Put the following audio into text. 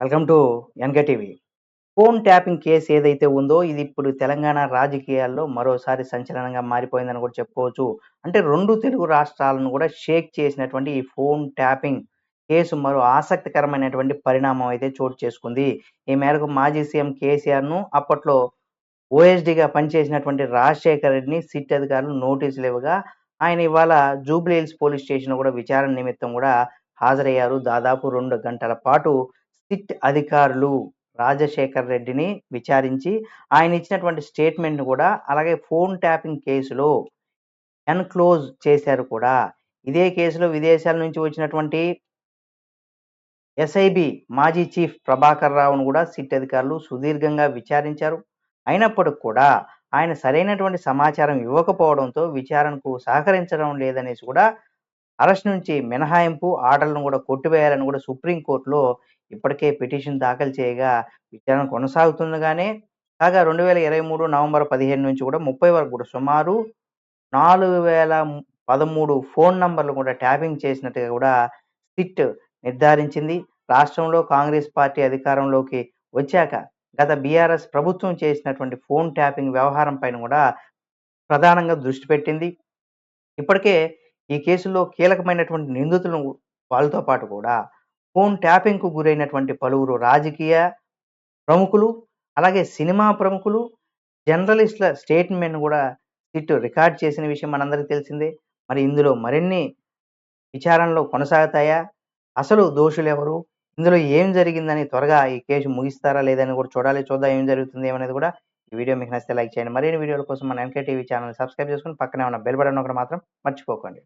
Welcome to NK TV phone tapping case ఏదైతే ఉందో ఇది ఇప్పుడు తెలంగాణ రాజకీయాల్లో మరోసారి సంచలనంగా మారిపోయిందని కూడా చెప్పుకోవచ్చు. అంటే రెండు తెలుగు రాష్ట్రాలను కూడా షేక్ చేసినటువంటి ఈ ఫోన్ ట్యాపింగ్ కేసు మరో ఆసక్తికరమైనటువంటి పరిణామం అయితే చోటు చేసుకుంది. ఈ మేరకు మాజీ సీఎం కేసీఆర్ను అప్పట్లో ఓఎస్డీగా పనిచేసినటువంటి రాజశేఖర్ రెడ్డిని సిట్ అధికారులు నోటీసులు ఇవ్వగా ఆయన ఇవాళ జూబ్లీ హిల్స్ పోలీస్ స్టేషన్ కూడా విచారణ నిమిత్తం కూడా హాజరయ్యారు. దాదాపు రెండు గంటల పాటు సిట్ అధికారులు రాజశేఖర్ రెడ్డిని విచారించి ఆయన ఇచ్చినటువంటి స్టేట్మెంట్ కూడా అలాగే ఫోన్ ట్యాపింగ్ కేసులో ఎన్క్లోజ్ చేశారు కూడా. ఇదే కేసులో విదేశాల నుంచి వచ్చినటువంటి ఎస్ఐబి మాజీ చీఫ్ ప్రభాకర్ రావును కూడా సిట్ అధికారులు సుదీర్ఘంగా విచారించారు. అయినప్పటికి కూడా ఆయన సరైనటువంటి సమాచారం ఇవ్వకపోవడంతో విచారణకు సహకరించడం లేదనేసి కూడా అరెస్ట్ నుంచి మినహాయింపు ఆర్డర్లను కూడా కొట్టివేయాలని కూడా సుప్రీంకోర్టులో ఇప్పటికే పిటిషన్ దాఖలు చేయగా విచారణ కొనసాగుతుండగానే కాగా రెండు వేల ఇరవై మూడు నవంబర్ పదిహేను నుంచి కూడా ముప్పై వరకు కూడా సుమారు నాలుగు వేల పదమూడు ఫోన్ నంబర్లు కూడా ట్యాపింగ్ చేసినట్టుగా కూడా సిట్ నిర్ధారించింది. రాష్ట్రంలో కాంగ్రెస్ పార్టీ అధికారంలోకి వచ్చాక గత బీఆర్ఎస్ ప్రభుత్వం చేసినటువంటి ఫోన్ ట్యాపింగ్ వ్యవహారం పైన కూడా ప్రధానంగా దృష్టి పెట్టింది. ఇప్పటికే ఈ కేసులో కీలకమైనటువంటి నిందితులను వాళ్ళతో పాటు కూడా ఫోన్ ట్యాపింగ్కు గురైనటువంటి పలువురు రాజకీయ ప్రముఖులు అలాగే సినిమా ప్రముఖులు జర్నలిస్టుల స్టేట్మెంట్ కూడా సిట్ రికార్డ్ చేసిన విషయం మనందరికీ తెలిసిందే. మరి ఇందులో మరిన్ని విచారణలు కొనసాగుతాయా? అసలు దోషులు ఎవరు? ఇందులో ఏం జరిగిందని త్వరగా ఈ కేసు ముగిస్తారా లేదని కూడా చూడాలి. చూద్దాం ఏం జరుగుతుంది ఏమనేది కూడా ఈ వీడియో మీకు నచ్చితే లైక్ చేయండి. మరిన్ని వీడియోల కోసం మన ఎన్కే టీవీ ఛానల్ సబ్స్క్రైబ్ చేసుకుని పక్కనే ఉన్న బెల్ బటన్ ఒకటి మాత్రం మర్చిపోకండి.